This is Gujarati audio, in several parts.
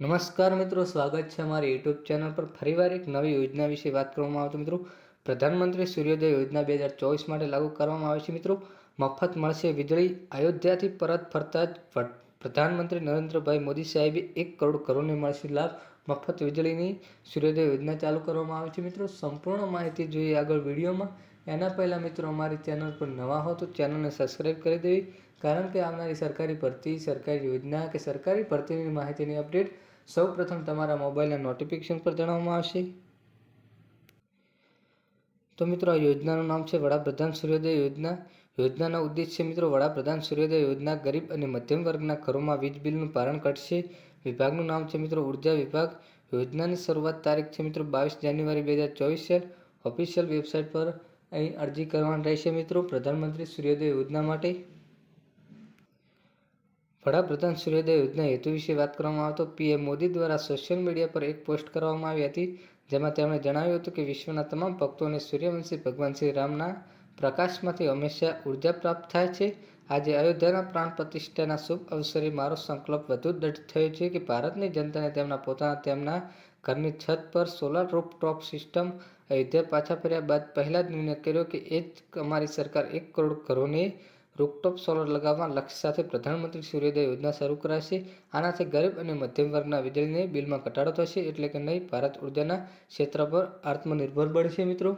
નમસ્કાર મિત્રો, સ્વાગત છે અમારી યુટ્યુબ ચેનલ પર. ફરીવાર એક નવી યોજના વિશે વાત કરવામાં આવે મિત્રો, પ્રધાનમંત્રી સૂર્યોદય યોજના બે હજાર ચોવીસ માટે લાગુ કરવામાં આવે છે મિત્રો. મફત મળશે વીજળી. અયોધ્યાથી પરત ફરતા જ પ્રધાનમંત્રી નરેન્દ્રભાઈ મોદી સાહેબે એક કરોડ કરોડને મળશે લાભ. મફત વીજળીની સૂર્યોદય યોજના ચાલુ કરવામાં આવે છે મિત્રો. સંપૂર્ણ માહિતી જોઈએ આગળ વિડીયોમાં. એના પહેલાં મિત્રો અમારી ચેનલ પર નવા હો તો ચેનલને સબસ્ક્રાઈબ કરી દેવી. કારણ કે આવનારી સરકારી ભરતી, સરકારી યોજના કે સરકારી ભરતીની માહિતીની અપડેટ સૌ પ્રથમ તમારા મોબાઈલના નોટિફિકેશન પર જણાવવામાં આવશે. તો મિત્રો, આ યોજનાનું નામ છે વડાપ્રધાન સૂર્યોદય યોજના. યોજનાનો ઉદ્દેશ છે મિત્રો, વડાપ્રધાન સૂર્યોદય યોજના ગરીબ અને મધ્યમ વર્ગના ઘરોમાં વીજ બિલનું ભારણ ઘટશે. વિભાગનું નામ છે મિત્રો, ઊર્જા વિભાગ. યોજનાની શરૂઆત તારીખ છે મિત્રો, બાવીસ જાન્યુઆરી બે હજાર ચોવીસ ઓફિશિયલ વેબસાઇટ પર અહીં અરજી કરવાની રહેશે મિત્રો. પ્રધાનમંત્રી સૂર્યોદય યોજના માટે. વડાપ્રધાન સૂર્યોદય યોજના હેતુ વિશે વાત કરવામાં આવે તો પીએમ મોદી દ્વારા સોશિયલ મીડિયા પર એક પોસ્ટ કરવામાં આવી હતી, જેમાં તેમણે જણાવ્યું હતું કે વિશ્વના તમામ ભક્તોને સૂર્યવંશી ભગવાન શ્રી રામના પ્રકાશમાંથી હંમેશા ઊર્જા પ્રાપ્ત થાય છે. આજે અયોધ્યાના પ્રાણ પ્રતિષ્ઠાના શુભ અવસરે મારો સંકલ્પ વધુ દૃઢ થયો છે કે ભારતની જનતાને તેમના પોતાના તેમના ઘરની છત પર સોલાર રૂફટોપ સિસ્ટમ અયોધ્યા પાછા ફર્યા બાદ પહેલા જ નિર્ણય કર્યો કે એ જ અમારી સરકાર એક કરોડ ઘરોને રૂફટોપ સોલર લગાવવા લક્ષ્ય સાથે પ્રધાનમંત્રી સૂર્યોદય યોજના શરૂ કરાશે. આનાથી ગરીબ અને મધ્યમ વર્ગના વીજળીને બિલમાં ઘટાડો થશે એટલે કે નહીં, ભારત ઉર્જાના ક્ષેત્ર પર આત્મનિર્ભર બનશે મિત્રો.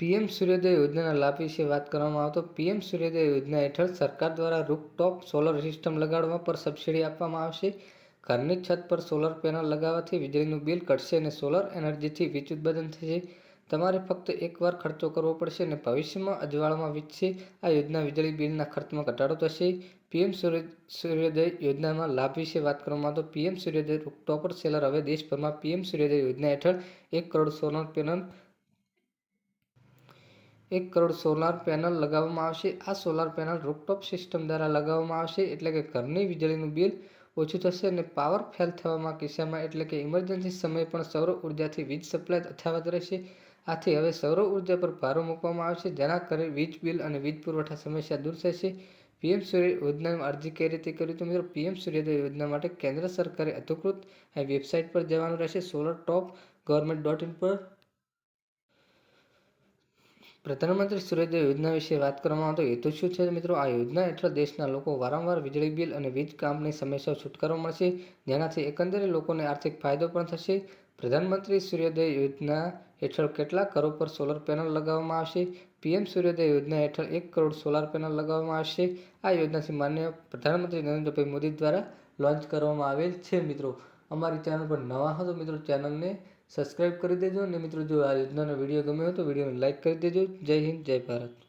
પીએમ સૂર્યોદય યોજનાના લાભ વિશે વાત કરવામાં આવે તો પીએમ સૂર્યોદય યોજના હેઠળ સરકાર દ્વારા રૂપટોપ સોલર સિસ્ટમ લગાડવા પર સબસિડી આપવામાં આવશે. ઘરની છત પર સોલર પેનલ લગાવવાથી વીજળીનું બિલ ઘટશે અને સોલર એનર્જીથી વીજ ઉત્પાદન થશે. તમારે ફક્ત એકવાર ખર્ચો કરવો પડશે અને ભવિષ્યમાં અજવાળામાં વીજશે આ યોજના વીજળી બિલના ખર્ચમાં ઘટાડો થશે. પીએમ સૂર્ય, સૂર્યોદય યોજનામાં લાભ વિશે વાત કરવામાં આવે તો પીએમ સૂર્યોદય રૂપટોપર સેલર હવે દેશભરમાં પીએમ સૂર્યોદય યોજના હેઠળ એક કરોડ સોલર પેનલ એક કરોડ સોલાર પેનલ લગાવવામાં આવશે. આ સોલાર પેનલ રૂપટોપ સિસ્ટમ દ્વારા લગાવવામાં આવશે એટલે કે ઘરની વીજળીનું બિલ ઓછું થશે અને પાવર ફેલ થવામાં કિસ્સામાં એટલે કે ઇમરજન્સી સમયે પણ સૌર ઉર્જાથી વીજ સપ્લાય અથાવત રહેશે. આથી હવે સૌર ઊર્જા પર ભારો મૂકવામાં આવશે. જેના કારણે વીજ બિલ અને વીજ પુરવઠા સમસ્યા દૂર થશે. પીએમ સૂર્ય યોજનાની અરજી કઈ રીતે કરી તો મિત્રો, પીએમ સૂર્યોદય યોજના માટે કેન્દ્ર સરકારે અધિકૃત વેબસાઇટ પર જવાનું રહેશે. Solar top government dot in પર પ્રધાનમંત્રી સૂર્યોદય યોજના વિશે વાત કરવામાં તો હેતુ શું છે મિત્રો? આ યોજના હેઠળ દેશના લોકો વારંવાર વીજળી બિલ અને વીજ કામની સમસ્યાઓ છુટકારો મળશે. જેનાથી એકંદરે લોકોને આર્થિક ફાયદો પણ થશે. પ્રધાનમંત્રી સૂર્યોદય યોજના હેઠળ કેટલા ઘરો પર સોલર પેનલ લગાવવામાં આવશે. પીએમ સૂર્યોદય યોજના હેઠળ એક કરોડ સોલાર પેનલ લગાવવામાં આવશે. આ યોજનાથી માન્ય પ્રધાનમંત્રી નરેન્દ્રભાઈ મોદી દ્વારા લોન્ચ કરવામાં આવેલ છે મિત્રો. અમારી ચેનલ પર નવા હો તો મિત્રો ચેનલને સબસ્ક્રાઈબ કરી દેજો અને મિત્રો, જો આ યોજનાનો વીડિયો ગમ્યો હોય તો વિડીયોને લાઇક કરી દેજો. જય હિન્દ, જય ભારત.